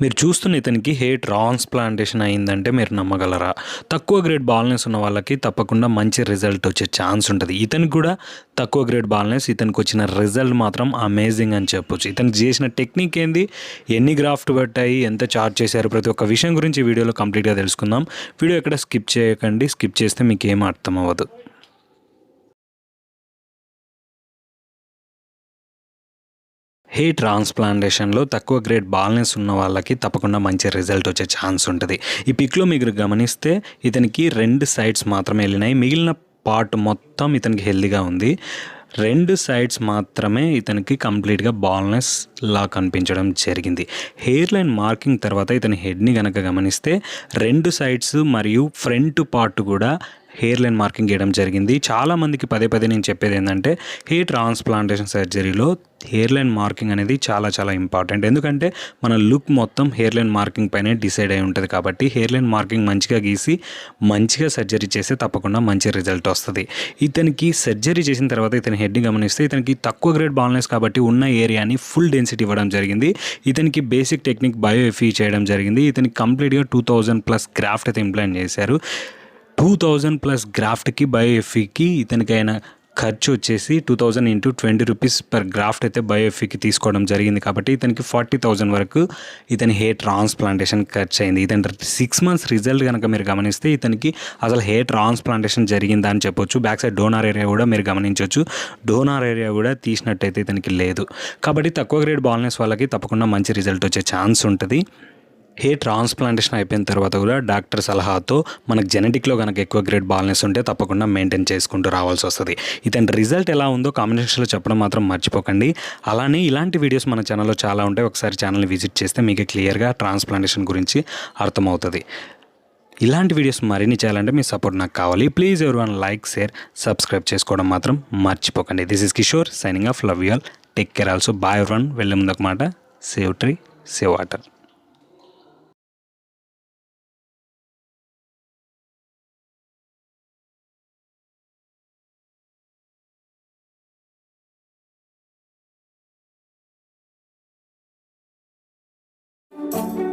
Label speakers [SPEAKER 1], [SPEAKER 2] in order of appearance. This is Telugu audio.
[SPEAKER 1] మీరు చూస్తున్న ఇతనికి హెయిర్ ట్రాన్స్ప్లాంటేషన్ అయిందంటే మీరు నమ్మగలరా? తక్కువ గ్రేడ్ బాల్నెస్ ఉన్న వాళ్ళకి తప్పకుండా మంచి రిజల్ట్ వచ్చే ఛాన్స్ ఉంటుంది. ఇతనికి కూడా తక్కువ గ్రేడ్ బాల్నెస్ ఇతనికి వచ్చిన రిజల్ట్ మాత్రం అమేజింగ్ అని చెప్పొచ్చు. ఇతనికి చేసిన టెక్నిక్ ఏంది? ఎన్ని గ్రాఫ్ట్ పట్టాయి? ఎంత చార్జ్ చేశారు? ప్రతి ఒక్క విషయం గురించి వీడియోలో కంప్లీట్గా తెలుసుకుందాం. వీడియో ఎక్కడ స్కిప్ చేయకండి. స్కిప్ చేస్తే మీకు ఏం అర్థం అవ్వదు హే ట్రాన్స్ప్లాంటేషన్లో తక్కువ గ్రేడ్ బాల్నెస్ ఉన్న వాళ్ళకి తప్పకుండా మంచి రిజల్ట్ వచ్చే ఛాన్స్ ఉంటుంది. ఈ పిక్లో మీరు గమనిస్తే ఇతనికి రెండు సైడ్స్ మాత్రమే వెళ్ళినాయి. మిగిలిన పార్ట్ మొత్తం ఇతనికి హెల్దీగా ఉంది. రెండు సైడ్స్ మాత్రమే ఇతనికి కంప్లీట్గా బాల్నెస్ లా కనిపించడం జరిగింది. హెయిర్ లైన్ మార్కింగ్ తర్వాత ఇతని హెడ్ని కనుక గమనిస్తే రెండు సైడ్స్ మరియు ఫ్రంట్ పార్ట్ కూడా హెయిర్ లైన్ మార్కింగ్ చేయడం జరిగింది. చాలామందికి పదే పదే నేను చెప్పేది ఏంటంటే హెయిర్ ట్రాన్స్ప్లాంటేషన్ సర్జరీలో హెయిర్ లైన్ మార్కింగ్ అనేది చాలా చాలా ఇంపార్టెంట్ ఎందుకంటే మన లుక్ మొత్తం హెయిర్ లైన్ మార్కింగ్ పైనే డిసైడ్ అయి ఉంటుంది కాబట్టి హెయిర్ లైన్ మార్కింగ్ మంచిగా గీసి మంచిగా సర్జరీ చేస్తే తప్పకుండా మంచి రిజల్ట్ వస్తుంది. ఇతనికి సర్జరీ చేసిన తర్వాత ఇతని హెడ్ని గమనిస్తే ఇతనికి తక్కువ గ్రేడ్ బాల్నెస్ కాబట్టి ఉన్న ఏరియాని ఫుల్ డెన్సిటీ ఇవ్వడం జరిగింది. ఇతనికి బేసిక్ టెక్నిక్ బయో ఎఫీ చేయడం జరిగింది. ఇతనికి కంప్లీట్గా టూ థౌజండ్ ప్లస్ క్రాఫ్ట్ అయితే ఇంప్లాంట్ చేశారు. టూ థౌజండ్ ప్లస్ గ్రాఫ్ట్కి బయోఎఫీకి ఇతనికైనా ఖర్చు వచ్చేసి two thousand into twenty rupees per graft అయితే బయోఎఫీకి తీసుకోవడం జరిగింది కాబట్టి ఇతనికి ఫార్టీ థౌజండ్ వరకు ఇతని హెయిర్ ట్రాన్స్ప్లాంటేషన్ ఖర్చు అయింది ఇతని సిక్స్ మంత్స్ రిజల్ట్ కనుక మీరు గమనిస్తే ఇతనికి అసలు హెయిర్ ట్రాన్స్ప్లాంటేషన్ జరిగిందా అని చెప్పొచ్చు. బ్యాక్ సైడ్ డోనార్ ఏరియా కూడా మీరు గమనించవచ్చు డోనార్ ఏరియా కూడా తీసినట్టయితే ఇతనికి లేదు. కాబట్టి తక్కువ గ్రేడ్ బాల్నెస్ వాళ్ళకి తప్పకుండా మంచి రిజల్ట్ వచ్చే ఛాన్స్ ఉంటుంది. హెయిర్ ట్రాన్స్ప్లాంటేషన్ అయిపోయిన తర్వాత కూడా డాక్టర్ సలహాతో మనకు జెనెటిక్లో కనుక ఎక్కువ గ్రేడ్ బాల్నెస్ ఉంటే తప్పకుండా మెయింటైన్ చేసుకుంటూ రావాల్సి వస్తుంది. ఇతని రిజల్ట్ ఎలా ఉందో కామెంట్ చెప్పడం మాత్రం మర్చిపోకండి. అలానే ఇలాంటి వీడియోస్ మన ఛానల్లో చాలా ఉంటాయి. ఒకసారి ఛానల్ని విజిట్ చేస్తే మీకు క్లియర్గా ట్రాన్స్ప్లాంటేషన్ గురించి అర్థమవుతుంది. ఇలాంటి వీడియోస్ మరిన్ని చేయాలంటే మీ సపోర్ట్ నాకు కావాలి. ప్లీజ్ ఎవరి వన్ లైక్ షేర్ సబ్స్క్రైబ్ చేసుకోవడం మాత్రం మర్చిపోకండి. This is Kishore signing off. Love you all. Take care also. Bye everyone వెళ్ళే ముందు ఒక మాట. Save tree save water.
[SPEAKER 2] Thank you